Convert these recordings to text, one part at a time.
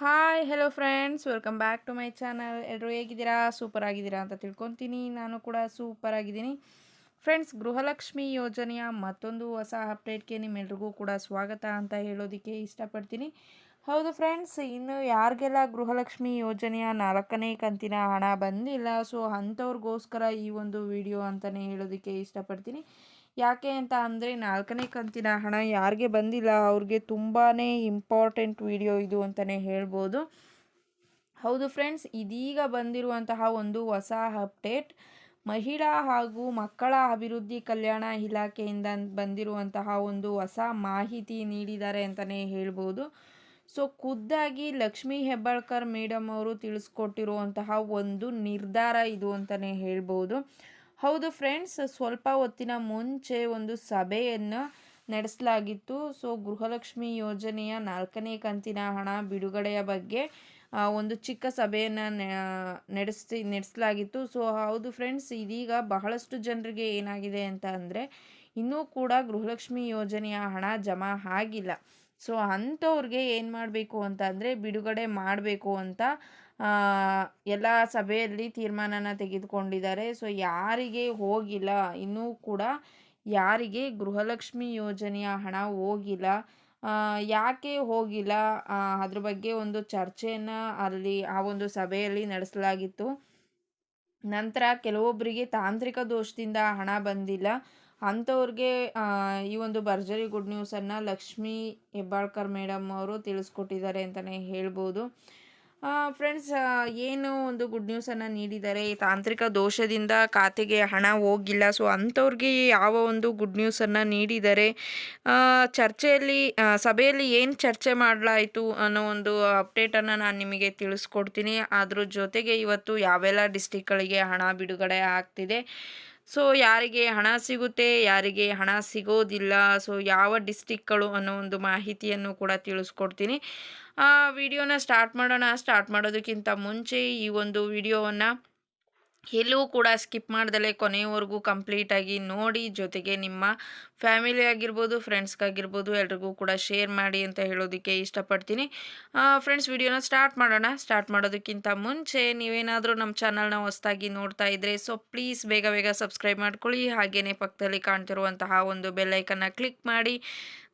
Hi hello friends welcome back to my channel ಎಲ್ಲರೂ ಹೇಗಿದ್ದೀರಾ? Super ಆಗಿದ್ದೀರಾ ಅಂತ ತಿಳ್ಕೊತೀನಿ. ನಾನು ಕೂಡ ಸೂಪರ್ ಆಗಿದ್ದೀನಿ ಫ್ರೆಂಡ್ಸ್ ಗೃಹಲಕ್ಷ್ಮಿ ಯೋಜನೆಯ ಮತ್ತೊಂದು ಹೊಸ ಅಪ್ಡೇಟ್ಗೆ ನಿಮ್ಮೆಲ್ರಿಗೂ ಕೂಡ ಸ್ವಾಗತ ಅಂತ ಹೇಳೋದಕ್ಕೆ ಇಷ್ಟಪಡ್ತೀನಿ. ಹೌದು ಫ್ರೆಂಡ್ಸ್ ಇನ್ನು ಯಾರಿಗೆಲ್ಲ ಗೃಹಲಕ್ಷ್ಮಿ ಯೋಜನೆಯ ನಾಲ್ಕನೇ ಕಂತಿನ ಹಣ ಬಂದಿಲ್ಲ ಸೊ ಅಂಥವ್ರಿಗೋಸ್ಕರ ಈ ಒಂದು ವಿಡಿಯೋ ಅಂತಲೇ ಹೇಳೋದಕ್ಕೆ ಇಷ್ಟಪಡ್ತೀನಿ. ಯಾಕೆ ಅಂತ ಅಂದರೆ ನಾಲ್ಕನೇ ಕಂತಿನ ಹಣ ಯಾರಿಗೆ ಬಂದಿಲ್ಲ, ಅವ್ರಿಗೆ ತುಂಬಾ ಇಂಪಾರ್ಟೆಂಟ್ ವಿಡಿಯೋ ಇದು ಅಂತಲೇ ಹೇಳ್ಬೋದು. ಹೌದು ಫ್ರೆಂಡ್ಸ್ ಇದೀಗ ಬಂದಿರುವಂತಹ ಒಂದು ಹೊಸ ಅಪ್ಡೇಟ್ ಮಹಿಳಾ ಹಾಗೂ ಮಕ್ಕಳ ಅಭಿವೃದ್ಧಿ ಕಲ್ಯಾಣ ಇಲಾಖೆಯಿಂದ ಬಂದಿರುವಂತಹ ಒಂದು ಹೊಸ ಮಾಹಿತಿ ನೀಡಿದ್ದಾರೆ ಅಂತಲೇ ಹೇಳ್ಬೋದು. ಸೊ ಖುದ್ದಾಗಿ ಲಕ್ಷ್ಮೀ ಹೆಬ್ಬಾಳ್ಕರ್ ಮೇಡಮ್ ಅವರು ತಿಳಿಸ್ಕೊಟ್ಟಿರುವಂತಹ ಒಂದು ನಿರ್ಧಾರ ಇದು ಅಂತಲೇ ಹೇಳ್ಬೋದು. ಹೌದು ಫ್ರೆಂಡ್ಸ್, ಸ್ವಲ್ಪ ಹೊತ್ತಿನ ಮುಂಚೆ ಒಂದು ಸಭೆಯನ್ನು ನಡೆಸಲಾಗಿತ್ತು. ಸೊ, ಗೃಹಲಕ್ಷ್ಮಿ ಯೋಜನೆಯ ನಾಲ್ಕನೇ ಕಂತಿನ ಹಣ ಬಿಡುಗಡೆಯ ಬಗ್ಗೆ ಒಂದು ಚಿಕ್ಕ ಸಭೆಯನ್ನು ನಡೆಸಿ, ನಡೆಸಲಾಗಿತ್ತು. ಸೊ, ಹೌದು ಫ್ರೆಂಡ್ಸ್, ಇದೀಗ ಬಹಳಷ್ಟು ಜನರಿಗೆ ಏನಾಗಿದೆ ಅಂತ ಅಂದರೆ, ಇನ್ನೂ ಕೂಡ ಗೃಹಲಕ್ಷ್ಮಿ ಯೋಜನೆಯ ಹಣ ಜಮಾ ಆಗಿಲ್ಲ. ಸೊ, ಅಂಥವ್ರಿಗೆ ಏನು ಮಾಡಬೇಕು ಅಂತ ಅಂದರೆ, ಬಿಡುಗಡೆ ಮಾಡಬೇಕು ಅಂತ ಎಲ್ಲ ಸಭೆಯಲ್ಲಿ ತೀರ್ಮಾನನ ತೆಗೆದುಕೊಂಡಿದ್ದಾರೆ. ಸೊ, ಯಾರಿಗೆ ಹೋಗಿಲ್ಲ, ಇನ್ನೂ ಕೂಡ ಯಾರಿಗೆ ಗೃಹಲಕ್ಷ್ಮಿ ಯೋಜನೆಯ ಹಣ ಹೋಗಿಲ್ಲ ಯಾಕೆ ಹೋಗಿಲ್ಲ ಅದ್ರ ಬಗ್ಗೆ ಒಂದು ಚರ್ಚೆಯನ್ನು ಅಲ್ಲಿ ಆ ಒಂದು ಸಭೆಯಲ್ಲಿ ನಡೆಸಲಾಗಿತ್ತು. ನಂತರ ಕೆಲವೊಬ್ಬರಿಗೆ ತಾಂತ್ರಿಕ ದೋಷದಿಂದ ಹಣ ಬಂದಿಲ್ಲ. ಅಂಥವ್ರಿಗೆ ಈ ಒಂದು ಭರ್ಜರಿ ಗುಡ್ ನ್ಯೂಸನ್ನು ಲಕ್ಷ್ಮೀ ಹೆಬ್ಬಾಳ್ಕರ್ ಮೇಡಮ್ ಅವರು ತಿಳಿಸ್ಕೊಟ್ಟಿದ್ದಾರೆ ಅಂತಲೇ ಹೇಳ್ಬೋದು. ಫ್ರೆಂಡ್ಸ್ ಏನು ಒಂದು ಗುಡ್ ನ್ಯೂಸನ್ನು ನೀಡಿದ್ದಾರೆ ತಾಂತ್ರಿಕ ದೋಷದಿಂದ ಖಾತೆಗೆ ಹಣ ಹೋಗಿಲ್ಲ. ಸೊ ಅಂಥವ್ರಿಗೆ ಯಾವ ಒಂದು ಗುಡ್ ನ್ಯೂಸನ್ನು ನೀಡಿದ್ದಾರೆ ಚರ್ಚೆಯಲ್ಲಿ ಸಭೆಯಲ್ಲಿ ಏನು ಚರ್ಚೆ ಮಾಡಲಾಯಿತು ಅನ್ನೋ ಒಂದು ಅಪ್ಡೇಟನ್ನು ನಾನು ನಿಮಗೆ ತಿಳಿಸ್ಕೊಡ್ತೀನಿ. ಅದ್ರ ಜೊತೆಗೆ ಇವತ್ತು ಯಾವೆಲ್ಲ ಡಿಸ್ಟಿಕ್ಗಳಿಗೆ ಹಣ ಬಿಡುಗಡೆ ಆಗ್ತಿದೆ. ಸೊ ಯಾರಿಗೆ ಹಣ ಸಿಗುತ್ತೆ, ಯಾರಿಗೆ ಹಣ ಸಿಗೋದಿಲ್ಲ. ಸೊ ಯಾವ ಡಿಸ್ಟಿಕ್ಗಳು ಅನ್ನೋ ಒಂದು ಮಾಹಿತಿಯನ್ನು ಕೂಡ ತಿಳಿಸ್ಕೊಡ್ತೀನಿ. ವಿಡಿಯೋನ ಸ್ಟಾರ್ಟ್ ಮಾಡೋಣ, ಸ್ಟಾರ್ಟ್ ಮಾಡೋದಕ್ಕಿಂತ ಮುಂಚೆ ಈ ಒಂದು ವಿಡಿಯೋವನ್ನು ಎಲ್ಲೂ ಕೂಡ ಸ್ಕಿಪ್ ಮಾಡ್ದಲೇ ಕೊನೆಯವರೆಗೂ ಕಂಪ್ಲೀಟಾಗಿ ನೋಡಿ ಜೊತೆಗೆ ನಿಮ್ಮ ಫ್ಯಾಮಿಲಿ ಆಗಿರ್ಬೋದು ಫ್ರೆಂಡ್ಸ್ಗಾಗಿರ್ಬೋದು ಎಲ್ರಿಗೂ ಕೂಡ ಶೇರ್ ಮಾಡಿ ಅಂತ ಹೇಳೋದಕ್ಕೆ ಇಷ್ಟಪಡ್ತೀನಿ. ಫ್ರೆಂಡ್ಸ್ ವಿಡಿಯೋನ ಸ್ಟಾರ್ಟ್ ಮಾಡೋಣ. ಸ್ಟಾರ್ಟ್ ಮಾಡೋದಕ್ಕಿಂತ ಮುಂಚೆ ನೀವೇನಾದರೂ ನಮ್ಮ ಚಾನಲ್ನ ಹೊಸ್ದಾಗಿ ನೋಡ್ತಾ ಇದ್ದರೆ ಸೊ ಪ್ಲೀಸ್ ಬೇಗ ಬೇಗ ಸಬ್ಸ್ಕ್ರೈಬ್ ಮಾಡ್ಕೊಳ್ಳಿ. ಹಾಗೆಯೇ ಪಕ್ಕದಲ್ಲಿ ಕಾಣ್ತಿರುವಂತಹ ಒಂದು ಬೆಲ್ಲೈಕನ್ನ ಕ್ಲಿಕ್ ಮಾಡಿ.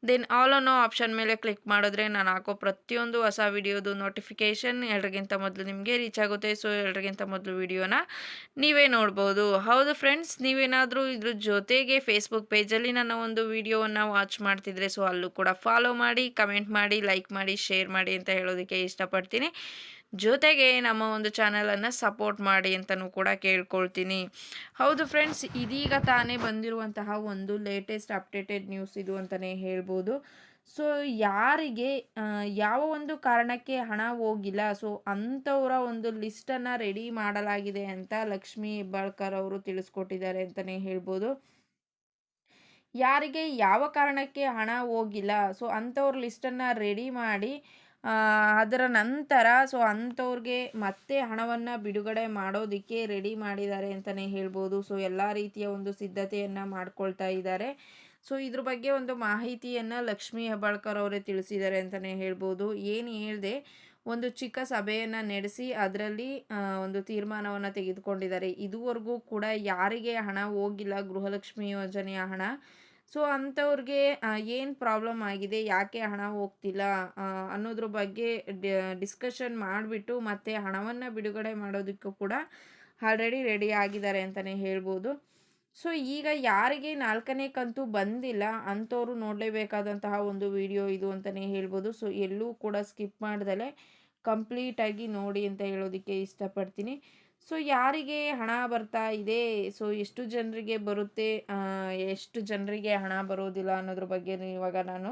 ದೆನ್ ಆಲ್ ಅನ್ನೋ ಆಪ್ಷನ್ ಮೇಲೆ ಕ್ಲಿಕ್ ಮಾಡಿದ್ರೆ ನಾನು ಹಾಕೋ ಪ್ರತಿಯೊಂದು ಹೊಸ ವಿಡಿಯೋದು ನೋಟಿಫಿಕೇಷನ್ ಎಲ್ರಿಗಿಂತ ಮೊದಲು ನಿಮಗೆ ರೀಚ್ ಆಗುತ್ತೆ. ಸೊ ಎಲ್ರಿಗಿಂತ ಮೊದಲು ವಿಡಿಯೋನ ನೀವೇ ನೋಡ್ಬೋದು. ಹೌದು ಫ್ರೆಂಡ್ಸ್ ನೀವೇನಾದರೂ ಇದ್ರ ಜೊತೆಗೆ ಫೇಸ್ಬುಕ್ ಪೇಜಲ್ಲಿ ನನ್ನ ಒಂದು ವಿಡಿಯೋವನ್ನು ವಾಚ್ ಮಾಡ್ತಿದ್ರೆ ಸೊ ಅಲ್ಲೂ ಕೂಡ ಫಾಲೋ ಮಾಡಿ ಕಮೆಂಟ್ ಮಾಡಿ ಲೈಕ್ ಮಾಡಿ ಶೇರ್ ಮಾಡಿ ಅಂತ ಹೇಳೋದಕ್ಕೆ ಇಷ್ಟಪಡ್ತೀನಿ. ಜೊತೆಗೆ ನಮ್ಮ ಒಂದು ಚಾನಲನ್ನು ಸಪೋರ್ಟ್ ಮಾಡಿ ಅಂತಲೂ ಕೂಡ ಕೇಳ್ಕೊಳ್ತೀನಿ. ಹೌದು ಫ್ರೆಂಡ್ಸ್ ಇದೀಗ ತಾನೇ ಬಂದಿರುವಂತಹ ಒಂದು ಲೇಟೆಸ್ಟ್ ಅಪ್ಡೇಟೆಡ್ ನ್ಯೂಸ್ ಇದು ಅಂತಲೇ ಹೇಳ್ಬೋದು. ಸೊ ಯಾರಿಗೆ ಯಾವ ಒಂದು ಕಾರಣಕ್ಕೆ ಹಣ ಹೋಗಿಲ್ಲ ಸೊ ಅಂಥವರ ಒಂದು ಲಿಸ್ಟನ್ನು ರೆಡಿ ಮಾಡಲಾಗಿದೆ ಅಂತ ಲಕ್ಷ್ಮೀ ಹೆಬ್ಬಾಳ್ಕರ್ ಅವರು ತಿಳಿಸ್ಕೊಟ್ಟಿದ್ದಾರೆ ಅಂತಲೇ ಹೇಳ್ಬೋದು. ಯಾರಿಗೆ ಯಾವ ಕಾರಣಕ್ಕೆ ಹಣ ಹೋಗಿಲ್ಲ. ಸೊ ಅಂಥವ್ರ ಲಿಸ್ಟನ್ನು ರೆಡಿ ಮಾಡಿ ಅದರ ನಂತರ ಸೊ ಅಂಥವ್ರಿಗೆ ಮತ್ತೆ ಹಣವನ್ನು ಬಿಡುಗಡೆ ಮಾಡೋದಕ್ಕೆ ರೆಡಿ ಮಾಡಿದ್ದಾರೆ ಅಂತಲೇ ಹೇಳ್ಬೋದು. ಸೊ ಎಲ್ಲ ರೀತಿಯ ಒಂದು ಸಿದ್ಧತೆಯನ್ನು ಮಾಡ್ಕೊಳ್ತಾ ಇದ್ದಾರೆ. ಸೊ ಇದ್ರ ಬಗ್ಗೆ ಒಂದು ಮಾಹಿತಿಯನ್ನು ಲಕ್ಷ್ಮೀ ಹೆಬ್ಬಾಳ್ಕರ್ ಅವರೇ ತಿಳಿಸಿದ್ದಾರೆ ಅಂತಲೇ ಹೇಳ್ಬೋದು. ಏನು ಹೇಳಿದೆ, ಒಂದು ಚಿಕ್ಕ ಸಭೆಯನ್ನು ನಡೆಸಿ ಅದರಲ್ಲಿ ಒಂದು ತೀರ್ಮಾನವನ್ನು ತೆಗೆದುಕೊಂಡಿದ್ದಾರೆ. ಇದುವರೆಗೂ ಕೂಡ ಯಾರಿಗೆ ಹಣ ಹೋಗಿಲ್ಲ ಗೃಹಲಕ್ಷ್ಮಿ ಯೋಜನೆಯ ಹಣ ಸೊ, ಅಂಥವ್ರಿಗೆ ಏನು ಪ್ರಾಬ್ಲಮ್ ಆಗಿದೆ? ಯಾಕೆ ಹಣ ಹೋಗ್ತಿಲ್ಲ? ಅನ್ನೋದ್ರ ಬಗ್ಗೆ ಡಿಸ್ಕಷನ್ ಮಾಡಿಬಿಟ್ಟು ಮತ್ತೆ ಹಣವನ್ನು ಬಿಡುಗಡೆ ಮಾಡೋದಕ್ಕೂ ಕೂಡ ಆಲ್ರೆಡಿ ರೆಡಿ ಆಗಿದ್ದಾರೆ ಅಂತಲೇ ಹೇಳ್ಬೋದು. ಸೊ, ಈಗ ಯಾರಿಗೆ ನಾಲ್ಕನೇ ಕಂತು ಬಂದಿಲ್ಲ, ಅಂಥವ್ರು ನೋಡಲೇಬೇಕಾದಂತಹ ಒಂದು ವಿಡಿಯೋ ಇದು ಅಂತಲೇ ಹೇಳ್ಬೋದು. ಸೊ, ಎಲ್ಲೂ ಕೂಡ ಸ್ಕಿಪ್ ಮಾಡ್ದಲೇ ಕಂಪ್ಲೀಟಾಗಿ ನೋಡಿ ಅಂತ ಹೇಳೋದಕ್ಕೆ ಇಷ್ಟಪಡ್ತೀನಿ. ಸೊ ಯಾರಿಗೆ ಹಣ ಬರ್ತಾ ಇದೆ? ಸೊ ಎಷ್ಟು ಜನರಿಗೆ ಬರುತ್ತೆ? ಎಷ್ಟು ಜನರಿಗೆ ಹಣ ಬರೋದಿಲ್ಲ ಅನ್ನೋದ್ರ ಬಗ್ಗೆ ಇವಾಗ ನಾನು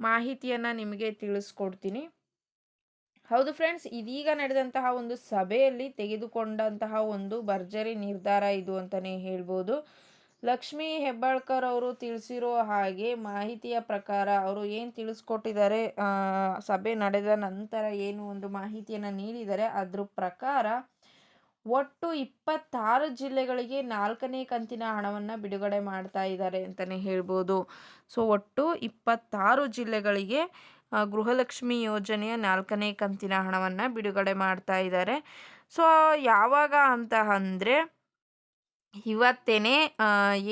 ಮಾಹಿತಿಯನ್ನು ನಿಮಗೆ ತಿಳಿಸ್ಕೊಡ್ತೀನಿ. ಹೌದು ಫ್ರೆಂಡ್ಸ್, ಇದೀಗ ನಡೆದಂತಹ ಒಂದು ಸಭೆಯಲ್ಲಿ ತೆಗೆದುಕೊಂಡಂತಹ ಒಂದು ಭರ್ಜರಿ ನಿರ್ಧಾರ ಇದು ಅಂತಲೇ ಹೇಳ್ಬೋದು. ಲಕ್ಷ್ಮೀ ಹೆಬ್ಬಾಳ್ಕರ್ ಅವರು ತಿಳಿಸಿರೋ ಹಾಗೆ ಮಾಹಿತಿಯ ಪ್ರಕಾರ ಅವರು ಏನು ತಿಳಿಸ್ಕೊಟ್ಟಿದ್ದಾರೆ? ಸಭೆ ನಡೆದ ನಂತರ ಏನು ಒಂದು ಮಾಹಿತಿಯನ್ನು ನೀಡಿದ್ದಾರೆ ಅದ್ರ ಪ್ರಕಾರ ಒಟ್ಟು ಇಪ್ಪತ್ತಾರು ಜಿಲ್ಲೆಗಳಿಗೆ ನಾಲ್ಕನೇ ಕಂತಿನ ಹಣವನ್ನು ಬಿಡುಗಡೆ ಮಾಡ್ತಾ ಇದ್ದಾರೆ ಅಂತಲೇ ಹೇಳ್ಬೋದು. ಸೊ, ಒಟ್ಟು ಇಪ್ಪತ್ತಾರು ಜಿಲ್ಲೆಗಳಿಗೆ ಗೃಹಲಕ್ಷ್ಮಿ ಯೋಜನೆಯ ನಾಲ್ಕನೇ ಕಂತಿನ ಹಣವನ್ನು ಬಿಡುಗಡೆ ಮಾಡ್ತಾ ಇದ್ದಾರೆ. ಸೊ, ಯಾವಾಗ ಅಂತ ಅಂದರೆ, ಇವತ್ತೇನೆ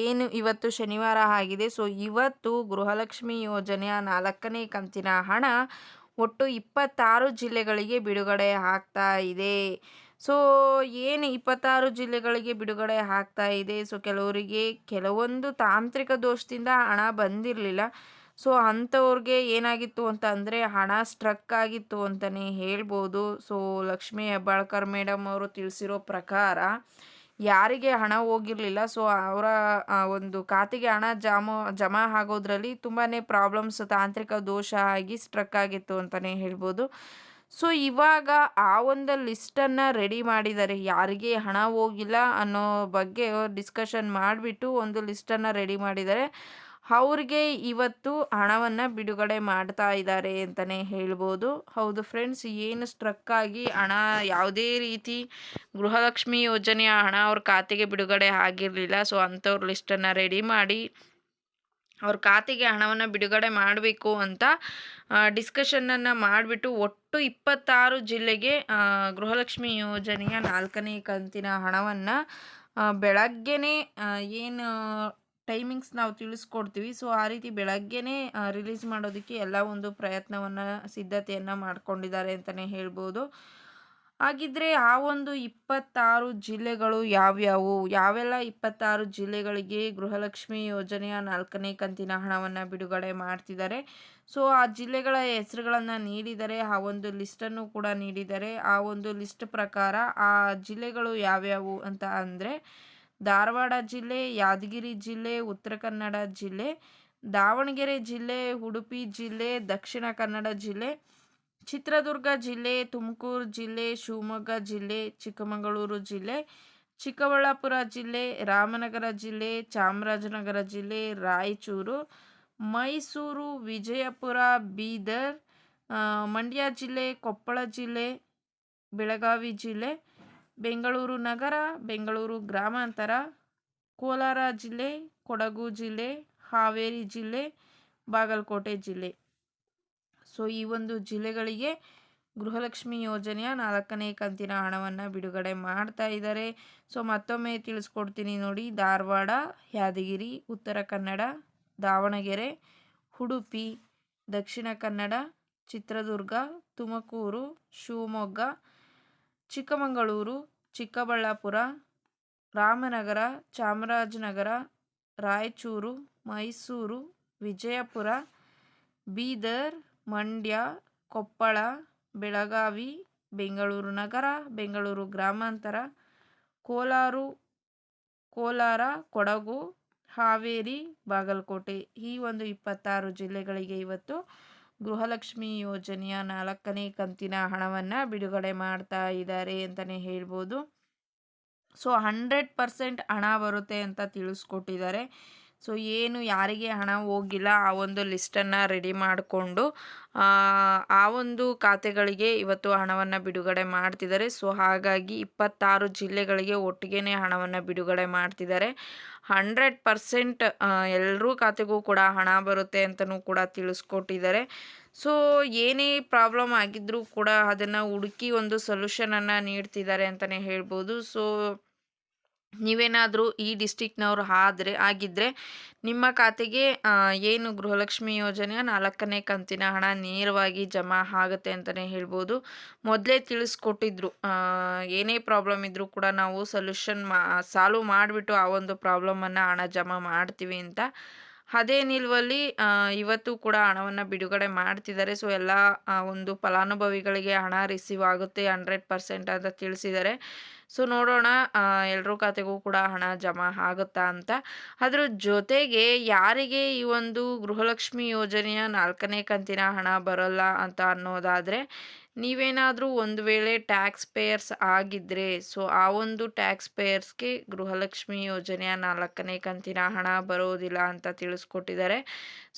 ಏನು, ಇವತ್ತು ಶನಿವಾರ ಆಗಿದೆ. ಸೊ, ಇವತ್ತು ಗೃಹಲಕ್ಷ್ಮಿ ಯೋಜನೆಯ ನಾಲ್ಕನೇ ಕಂತಿನ ಹಣ ಒಟ್ಟು ಇಪ್ಪತ್ತಾರು ಜಿಲ್ಲೆಗಳಿಗೆ ಬಿಡುಗಡೆ ಆಗ್ತಾ ಇದೆ. ಸೊ ಏನು ಇಪ್ಪತ್ತಾರು ಜಿಲ್ಲೆಗಳಿಗೆ ಬಿಡುಗಡೆ ಆಗ್ತಾ ಇದೆ? ಸೊ ಕೆಲವರಿಗೆ, ಕೆಲವೊಂದು ತಾಂತ್ರಿಕ ದೋಷದಿಂದ ಹಣ ಬಂದಿರಲಿಲ್ಲ. ಸೊ ಅಂಥವ್ರಿಗೆ ಏನಾಗಿತ್ತು ಅಂತ ಅಂದರೆ ಹಣ ಸ್ಟ್ರಕ್ ಆಗಿತ್ತು ಅಂತಲೇ ಹೇಳ್ಬೋದು. ಸೊ ಲಕ್ಷ್ಮೀ ಹೆಬ್ಬಾಳ್ಕರ್ ಮೇಡಮ್ ಅವರು ತಿಳಿಸಿರೋ ಪ್ರಕಾರ ಯಾರಿಗೆ ಹಣ ಹೋಗಿರಲಿಲ್ಲ? ಸೊ ಅವರ ಒಂದು ಖಾತೆಗೆ ಹಣ ಜಾಮ, ಜಮಾ ಆಗೋದ್ರಲ್ಲಿ ತುಂಬಾ ಪ್ರಾಬ್ಲಮ್ಸ್ ತಾಂತ್ರಿಕ ದೋಷ ಆಗಿ ಸ್ಟ್ರಕ್ ಆಗಿತ್ತು ಅಂತಲೇ ಹೇಳ್ಬೋದು. ಸೊ ಇವಾಗ ಆ ಒಂದು ಲಿಸ್ಟನ್ನು ರೆಡಿ ಮಾಡಿದ್ದಾರೆ. ಯಾರಿಗೆ ಹಣ ಹೋಗಿಲ್ಲ ಅನ್ನೋ ಬಗ್ಗೆ ಡಿಸ್ಕಷನ್ ಮಾಡಿಬಿಟ್ಟು ಒಂದು ಲಿಸ್ಟನ್ನು ರೆಡಿ ಮಾಡಿದ್ದಾರೆ. ಅವ್ರಿಗೆ ಇವತ್ತು ಹಣವನ್ನು ಬಿಡುಗಡೆ ಮಾಡ್ತಾ ಇದ್ದಾರೆ ಅಂತಲೇ ಹೇಳ್ಬೋದು. ಹೌದು ಫ್ರೆಂಡ್ಸ್, ಏನು ಸ್ಟ್ರಕ್ ಆಗಿ ಹಣ ಯಾವುದೇ ರೀತಿ ಗೃಹಲಕ್ಷ್ಮಿ ಯೋಜನೆಯ ಹಣ ಅವ್ರ ಖಾತೆಗೆ ಬಿಡುಗಡೆ ಆಗಿರಲಿಲ್ಲ. ಸೊ ಅಂಥವ್ರ ಲಿಸ್ಟನ್ನು ರೆಡಿ ಮಾಡಿ ಅವ್ರ ಖಾತೆಗೆ ಹಣವನ್ನು ಬಿಡುಗಡೆ ಮಾಡಬೇಕು ಅಂತ ಡಿಸ್ಕಷನನ್ನು ಮಾಡಿಬಿಟ್ಟು ಒಟ್ಟು ಇಪ್ಪತ್ತಾರು ಜಿಲ್ಲೆಗೆ ಗೃಹಲಕ್ಷ್ಮಿ ಯೋಜನೆಯ ನಾಲ್ಕನೇ ಕಂತಿನ ಹಣವನ್ನು ಬೆಳಗ್ಗೆನೇ ಏನು ಟೈಮಿಂಗ್ಸ್ ನಾವು ತಿಳಿಸ್ಕೊಡ್ತೀವಿ. ಸೊ ಆ ರೀತಿ ಬೆಳಗ್ಗೆನೇ ರಿಲೀಸ್ ಮಾಡೋದಕ್ಕೆ ಎಲ್ಲ ಒಂದು ಪ್ರಯತ್ನವನ್ನು, ಸಿದ್ಧತೆಯನ್ನು ಮಾಡ್ಕೊಂಡಿದ್ದಾರೆ ಅಂತಲೇ ಹೇಳ್ಬೋದು. ಹಾಗಿದ್ರೆ ಆ ಒಂದು ಇಪ್ಪತ್ತಾರು ಜಿಲ್ಲೆಗಳು ಯಾವ್ಯಾವು? ಯಾವೆಲ್ಲ ಇಪ್ಪತ್ತಾರು ಜಿಲ್ಲೆಗಳಿಗೆ ಗೃಹಲಕ್ಷ್ಮಿ ಯೋಜನೆಯ ನಾಲ್ಕನೇ ಕಂತಿನ ಹಣವನ್ನು ಬಿಡುಗಡೆ ಮಾಡ್ತಿದ್ದಾರೆ? ಸೊ, ಆ ಜಿಲ್ಲೆಗಳ ಹೆಸರುಗಳನ್ನು ನೀಡಿದರೆ, ಆ ಒಂದು ಲಿಸ್ಟನ್ನು ಕೂಡ ನೀಡಿದರೆ, ಆ ಒಂದು ಲಿಸ್ಟ್ ಪ್ರಕಾರ ಆ ಜಿಲ್ಲೆಗಳು ಯಾವ್ಯಾವು ಅಂತ ಅಂದರೆ, ಧಾರವಾಡ ಜಿಲ್ಲೆ, ಯಾದಗಿರಿ ಜಿಲ್ಲೆ, ಉತ್ತರ ಕನ್ನಡ ಜಿಲ್ಲೆ, ದಾವಣಗೆರೆ ಜಿಲ್ಲೆ, ಉಡುಪಿ ಜಿಲ್ಲೆ, ದಕ್ಷಿಣ ಕನ್ನಡ ಜಿಲ್ಲೆ ಚಿತ್ರದುರ್ಗ ಜಿಲ್ಲೆ, ತುಮಕೂರು ಜಿಲ್ಲೆ, ಶಿವಮೊಗ್ಗ ಜಿಲ್ಲೆ, ಚಿಕ್ಕಮಗಳೂರು ಜಿಲ್ಲೆ, ಚಿಕ್ಕಬಳ್ಳಾಪುರ ಜಿಲ್ಲೆ, ರಾಮನಗರ ಜಿಲ್ಲೆ, ಚಾಮರಾಜನಗರ ಜಿಲ್ಲೆ, ರಾಯಚೂರು, ಮೈಸೂರು, ವಿಜಯಪುರ, ಬೀದರ್ ಮಂಡ್ಯ ಜಿಲ್ಲೆ, ಕೊಪ್ಪಳ ಜಿಲ್ಲೆ, ಬೆಳಗಾವಿ ಜಿಲ್ಲೆ, ಬೆಂಗಳೂರು ನಗರ, ಬೆಂಗಳೂರು ಗ್ರಾಮಾಂತರ, ಕೋಲಾರ ಜಿಲ್ಲೆ, ಕೊಡಗು ಜಿಲ್ಲೆ, ಹಾವೇರಿ ಜಿಲ್ಲೆ, ಬಾಗಲಕೋಟೆ ಜಿಲ್ಲೆ. ಸೊ, ಈ ಒಂದು ಜಿಲ್ಲೆಗಳಿಗೆ ಗೃಹಲಕ್ಷ್ಮಿ ಯೋಜನೆಯ ನಾಲ್ಕನೇ ಕಂತಿನ ಹಣವನ್ನು ಬಿಡುಗಡೆ ಮಾಡ್ತಾ ಇದ್ದಾರೆ. ಸೊ, ಮತ್ತೊಮ್ಮೆ ತಿಳಿಸ್ಕೊಡ್ತೀನಿ ನೋಡಿ. ಧಾರವಾಡ, ಯಾದಗಿರಿ, ಉತ್ತರ ಕನ್ನಡ, ದಾವಣಗೆರೆ, ಉಡುಪಿ, ದಕ್ಷಿಣ ಕನ್ನಡ, ಚಿತ್ರದುರ್ಗ, ತುಮಕೂರು, ಶಿವಮೊಗ್ಗ, ಚಿಕ್ಕಮಗಳೂರು, ಚಿಕ್ಕಬಳ್ಳಾಪುರ, ರಾಮನಗರ, ಚಾಮರಾಜನಗರ, ರಾಯಚೂರು, ಮೈಸೂರು, ವಿಜಯಪುರ, ಬೀದರ್ ಮಂಡ್ಯ, ಕೊಪ್ಪಳ, ಬೆಳಗಾವಿ, ಬೆಂಗಳೂರು ನಗರ, ಬೆಂಗಳೂರು ಗ್ರಾಮಾಂತರ, ಕೋಲಾರು, ಕೋಲಾರ, ಕೊಡಗು, ಹಾವೇರಿ, ಬಾಗಲಕೋಟೆ ಈ ಒಂದು ಇಪ್ಪತ್ತಾರು ಜಿಲ್ಲೆಗಳಿಗೆ ಇವತ್ತು ಗೃಹಲಕ್ಷ್ಮಿ ಯೋಜನೆಯ ನಾಲ್ಕನೇ ಕಂತಿನ ಹಣವನ್ನು ಬಿಡುಗಡೆ ಮಾಡ್ತಾ ಇದ್ದಾರೆ ಅಂತಲೇ ಹೇಳ್ಬೋದು. ಸೊ, ಹಂಡ್ರೆಡ್ ಪರ್ಸೆಂಟ್ ಹಣ ಬರುತ್ತೆ ಅಂತ ತಿಳಿಸ್ಕೊಟ್ಟಿದ್ದಾರೆ. ಸೊ ಏನು ಯಾರಿಗೆ ಹಣ ಹೋಗಿಲ್ಲ ಆ ಒಂದು ಲಿಸ್ಟನ್ನು ರೆಡಿ ಮಾಡಿಕೊಂಡು, ಆ ಒಂದು ಖಾತೆಗಳಿಗೆ ಇವತ್ತು ಹಣವನ್ನು ಬಿಡುಗಡೆ ಮಾಡ್ತಿದ್ದಾರೆ. ಸೊ ಹಾಗಾಗಿ ಇಪ್ಪತ್ತಾರು ಜಿಲ್ಲೆಗಳಿಗೆ ಒಟ್ಟಿಗೆ ಹಣವನ್ನು ಬಿಡುಗಡೆ ಮಾಡ್ತಿದ್ದಾರೆ. ಹಂಡ್ರೆಡ್ ಪರ್ಸೆಂಟ್ ಎಲ್ಲರೂ ಖಾತೆಗೂ ಕೂಡ ಹಣ ಬರುತ್ತೆ ಅಂತಲೂ ಕೂಡ ತಿಳಿಸ್ಕೊಟ್ಟಿದ್ದಾರೆ. ಸೊ ಏನೇ ಪ್ರಾಬ್ಲಮ್ ಆಗಿದ್ದರೂ ಕೂಡ ಅದನ್ನು ಹುಡುಕಿ ಒಂದು ಸೊಲ್ಯೂಷನನ್ನು ನೀಡ್ತಿದ್ದಾರೆ ಅಂತಲೇ ಹೇಳ್ಬೋದು. ಸೊ ನೀವೇನಾದರೂ ಈ ಡಿಸ್ಟಿಕ್ನವ್ರು ಆದರೆ ಆಗಿದ್ದರೆ ನಿಮ್ಮ ಖಾತೆಗೆ ಏನು ಗೃಹಲಕ್ಷ್ಮಿ ಯೋಜನೆಯ ನಾಲ್ಕನೇ ಕಂತಿನ ಹಣ ನೇರವಾಗಿ ಜಮಾ ಆಗುತ್ತೆ ಅಂತಲೇ ಹೇಳ್ಬೋದು. ಮೊದಲೇ ತಿಳಿಸ್ಕೊಟ್ಟಿದ್ರು. ಏನೇ ಪ್ರಾಬ್ಲಮ್ ಇದ್ದರೂ ಕೂಡ ನಾವು ಸೊಲ್ಯೂಷನ್ ಮಾ, ಸಾಲ್ವ್ ಮಾಡಿಬಿಟ್ಟು ಆ ಒಂದು ಪ್ರಾಬ್ಲಮನ್ನು ಹಣ ಜಮಾ ಮಾಡ್ತೀವಿ ಅಂತ. ಅದೇ ನಿಲುವಲ್ಲಿ ಇವತ್ತು ಕೂಡ ಹಣವನ್ನು ಬಿಡುಗಡೆ ಮಾಡ್ತಿದ್ದಾರೆ. ಸೊ, ಎಲ್ಲ ಒಂದು ಫಲಾನುಭವಿಗಳಿಗೆ ಹಣ ರಿಸೀವ್ ಆಗುತ್ತೆ, ಹಂಡ್ರೆಡ್ ಪರ್ಸೆಂಟ್ ಅಂತ ತಿಳಿಸಿದ್ದಾರೆ. ಸೊ, ನೋಡೋಣ ಎಲ್ಲರೂ ಖಾತೆಗೂ ಕೂಡ ಹಣ ಜಮಾ ಆಗುತ್ತಾ ಅಂತ. ಅದ್ರ ಜೊತೆಗೆ ಯಾರಿಗೆ ಈ ಒಂದು ಗೃಹಲಕ್ಷ್ಮಿ ಯೋಜನೆಯ ನಾಲ್ಕನೇ ಕಂತಿನ ಹಣ ಬರಲ್ಲ ಅಂತ ಅನ್ನೋದಾದರೆ ನೀವೇನಾದರೂ ಒಂದು ವೇಳೆ ಟ್ಯಾಕ್ಸ್ ಪೇಯರ್ಸ್ ಆಗಿದ್ದರೆ ಸೊ ಆ ಒಂದು ಟ್ಯಾಕ್ಸ್ ಪೇಯರ್ಸ್ಗೆ ಗೃಹಲಕ್ಷ್ಮಿ ಯೋಜನೆಯ ನಾಲ್ಕನೇ ಕಂತಿನ ಹಣ ಬರೋದಿಲ್ಲ ಅಂತ ತಿಳಿಸ್ಕೊಟ್ಟಿದ್ದಾರೆ.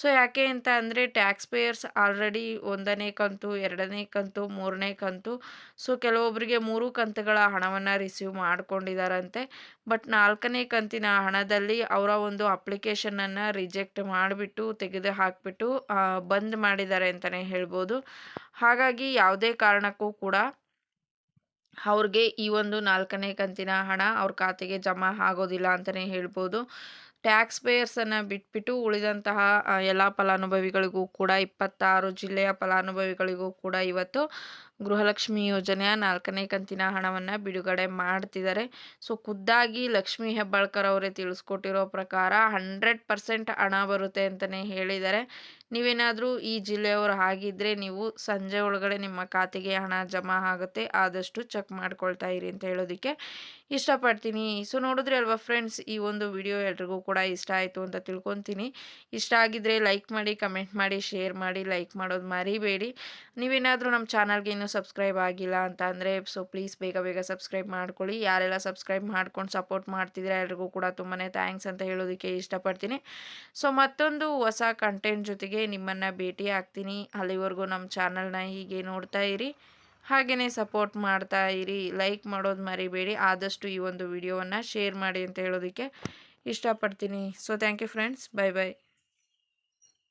ಸೊ ಯಾಕೆ ಅಂತ ಅಂದರೆ ಟ್ಯಾಕ್ಸ್ ಪೇಯರ್ಸ್ ಆಲ್ರೆಡಿ ಒಂದನೇ ಕಂತು, ಎರಡನೇ ಕಂತು, ಮೂರನೇ ಕಂತು, ಸೊ ಕೆಲವೊಬ್ಬರಿಗೆ ಮೂರು ಕಂತುಗಳ ಹಣವನ್ನು ರಿಸೀವ್ ಮಾಡಿಕೊಂಡಿದ್ದಾರಂತೆ. ಬಟ್ ನಾಲ್ಕನೇ ಕಂತಿನ ಹಣದಲ್ಲಿ ಅವರ ಒಂದು ಅಪ್ಲಿಕೇಶನನ್ನು ರಿಜೆಕ್ಟ್ ಮಾಡಿಬಿಟ್ಟು ತೆಗೆದು ಹಾಕಿಬಿಟ್ಟು ಬಂದ್ ಮಾಡಿದ್ದಾರೆ ಅಂತಲೇ ಹೇಳ್ಬೋದು. ಹಾಗಾಗಿ ಯಾವುದೇ ಕಾರಣಕ್ಕೂ ಕೂಡ ಅವ್ರಿಗೆ ಈ ಒಂದು ನಾಲ್ಕನೇ ಕಂತಿನ ಹಣ ಅವ್ರ ಖಾತೆಗೆ ಜಮಾ ಆಗೋದಿಲ್ಲ ಅಂತಲೇ ಹೇಳ್ಬೋದು. ಟ್ಯಾಕ್ಸ್ ಪೇಯರ್ಸನ್ನು ಬಿಟ್ಬಿಟ್ಟು ಉಳಿದಂತಹ ಎಲ್ಲ ಫಲಾನುಭವಿಗಳಿಗೂ ಕೂಡ ಇಪ್ಪತ್ತಾರು ಜಿಲ್ಲೆಯ ಫಲಾನುಭವಿಗಳಿಗೂ ಕೂಡ ಇವತ್ತು ಗೃಹಲಕ್ಷ್ಮಿ ಯೋಜನೆಯ ನಾಲ್ಕನೇ ಕಂತಿನ ಹಣವನ್ನು ಬಿಡುಗಡೆ ಮಾಡ್ತಿದ್ದಾರೆ. ಸೊ, ಖುದ್ದಾಗಿ ಲಕ್ಷ್ಮೀ ಹೆಬ್ಬಾಳ್ಕರ್ ಅವರೇ ತಿಳಿಸ್ಕೊಟ್ಟಿರೋ ಪ್ರಕಾರ ಹಂಡ್ರೆಡ್ ಪರ್ಸೆಂಟ್ ಹಣ ಬರುತ್ತೆ ಅಂತಲೇ ಹೇಳಿದ್ದಾರೆ. ನೀವೇನಾದರೂ ಈ ಜಿಲ್ಲೆಯವರು ಆಗಿದ್ದರೆ ನೀವು ಸಂಜೆ ಒಳಗಡೆ ನಿಮ್ಮ ಖಾತೆಗೆ ಹಣ ಜಮಾ ಆಗುತ್ತೆ. ಆದಷ್ಟು ಚೆಕ್ ಮಾಡ್ಕೊಳ್ತಾ ಇರಿ ಅಂತ ಹೇಳೋದಕ್ಕೆ ಇಷ್ಟಪಡ್ತೀನಿ. ಸೊ, ನೋಡಿದ್ರೆ ಅಲ್ವಾ ಫ್ರೆಂಡ್ಸ್, ಈ ಒಂದು ವಿಡಿಯೋ ಎಲ್ರಿಗೂ ಕೂಡ ಇಷ್ಟ ಆಯಿತು ಅಂತ ತಿಳ್ಕೊತೀನಿ. ಇಷ್ಟ ಆಗಿದ್ದರೆ ಲೈಕ್ ಮಾಡಿ, ಕಮೆಂಟ್ ಮಾಡಿ, ಶೇರ್ ಮಾಡಿ, ಲೈಕ್ ಮಾಡೋದು ಮರಿಬೇಡಿ. ನೀವೇನಾದರೂ ನಮ್ಮ ಚಾನಲ್ಗೆ ಇನ್ನೂ ಸಬ್ಸ್ಕ್ರೈಬ್ ಆಗಿಲ್ಲ ಅಂತ ಅಂದರೆ ಸೊ ಪ್ಲೀಸ್ ಬೇಗ ಬೇಗ ಸಬ್ಸ್ಕ್ರೈಬ್ ಮಾಡ್ಕೊಳ್ಳಿ. ಯಾರೆಲ್ಲ ಸಬ್ಸ್ಕ್ರೈಬ್ ಮಾಡ್ಕೊಂಡು ಸಪೋರ್ಟ್ ಮಾಡ್ತಿದ್ರೆ ಎಲ್ರಿಗೂ ಕೂಡ ತುಂಬಾ ಥ್ಯಾಂಕ್ಸ್ ಅಂತ ಹೇಳೋದಕ್ಕೆ ಇಷ್ಟಪಡ್ತೀನಿ. ಸೊ ಮತ್ತೊಂದು ಹೊಸ ಕಂಟೆಂಟ್ ಜೊತೆಗೆ ನಿಮ್ಮನ್ನು ಭೇಟಿ ಆಗ್ತೀನಿ. ಅಲ್ಲಿವರೆಗೂ ನಮ್ಮ ಚಾನಲ್ನ ಹೀಗೆ ನೋಡ್ತಾ ಇರಿ. ಹಾಗೆಯೇ ಸಪೋರ್ಟ್ ಮಾಡ್ತಾ ಇರಿ. ಲೈಕ್ ಮಾಡೋದು ಮರಿಬೇಡಿ. ಆದಷ್ಟು ಈ ಒಂದು ವಿಡಿಯೋವನ್ನು ಶೇರ್ ಮಾಡಿ ಅಂತ ಹೇಳೋದಕ್ಕೆ ಇಷ್ಟಪಡ್ತೀನಿ. So thank you friends bye bye